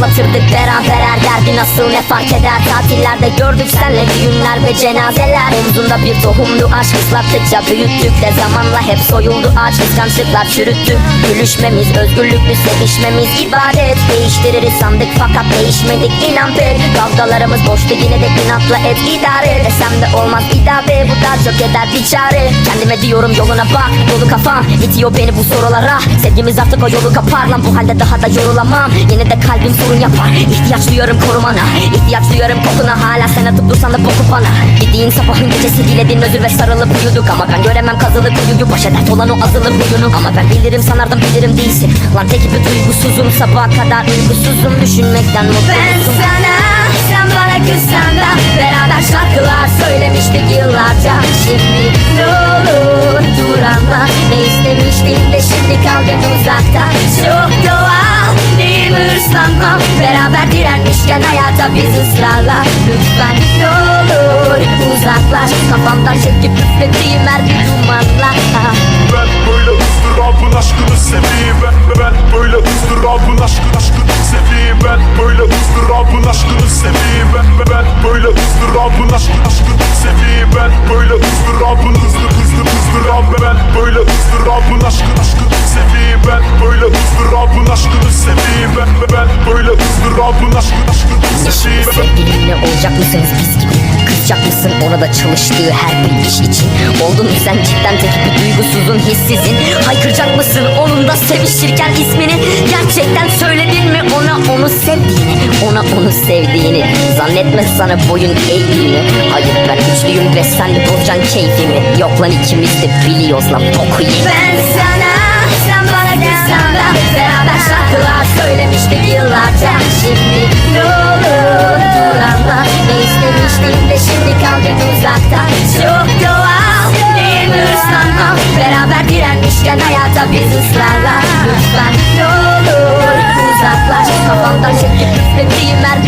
like nasıl ne fark eder? Tatillerde gördük senle düğünler ve cenazeler. Omzunda bir tohumlu aşk ıslattıkça büyüttük de zamanla hep soyuldu. Ağaç kıskançlıklar çürüttü. Gülüşmemiz özgürlüklü sevişmemiz ibadet. Değiştiririz sandık fakat değişmedik inan pek Kavgalarımız boştu yine de inatla et idare. Desem de olmaz idare bu da çok eder bir çare. Kendime diyorum yoluna bak dolu kafam itiyor beni bu sorulara. Sevgimiz artık o yolu kapar lan. Bu halde daha da yorulamam. Yine de kalbim sorun yapar ihtiyaç duyuyorum korumana. İhtiyaç duyuyorum kokuna. Hala sen atıp dursan da boku bana. Gittiğin sabahın gecesi diledin özür ve sarılıp uyuduk. Ama ben göremem kazılı kuyuyu. Başa dert olan o azılı huyunu Ama ben bilirim sanardım bilirim değilsin. Lan tek gibi duygusuzum. Sabaha kadar uykusuzum düşünmekten mutsuzum Ben sana sen bana kızsan da beraber şarkılar söylemiştik yıllarca. Şimdi ne olur dur anla. Ne istemiştin de şimdi kaldın uzakta. Çok doğal hırslanmam Beraber direnmişken hayata biz ısrarla. Lütfen ne olur uzaklaş. Kafamdan çekip üflediğim her bir dumanla. Ben böyle ızdırabın aşkını seveyim. Ben, ben böyle ızdırabın aşkını aşkını seveyim. Ben böyle ızdırabın aşkını seveyim. Ben, ben böyle ızdırabın aşkını aşkını seveyim. Ben böyle ızdırabın Kızacak mısın ona da çalıştığı her bir iş için. Oldun sen cidden tek bir duygusuzun hissizin? Haykıracak mısın onunla sevişirken ismini? Gerçekten söyledin mi ona onu sevdiğini? Ona onu sevdiğini. Zannetme sana boyun eğdiğini Hayır ben güçlüyüm ve sen de bozacaksın keyfimi. Yok lan ikimiz de biliyoruz lan boku Ben sana beraber direnmişken hayata biz ısrarla Lütfen ne olur uzaklaş. Kafamdan çekip hissettiğim her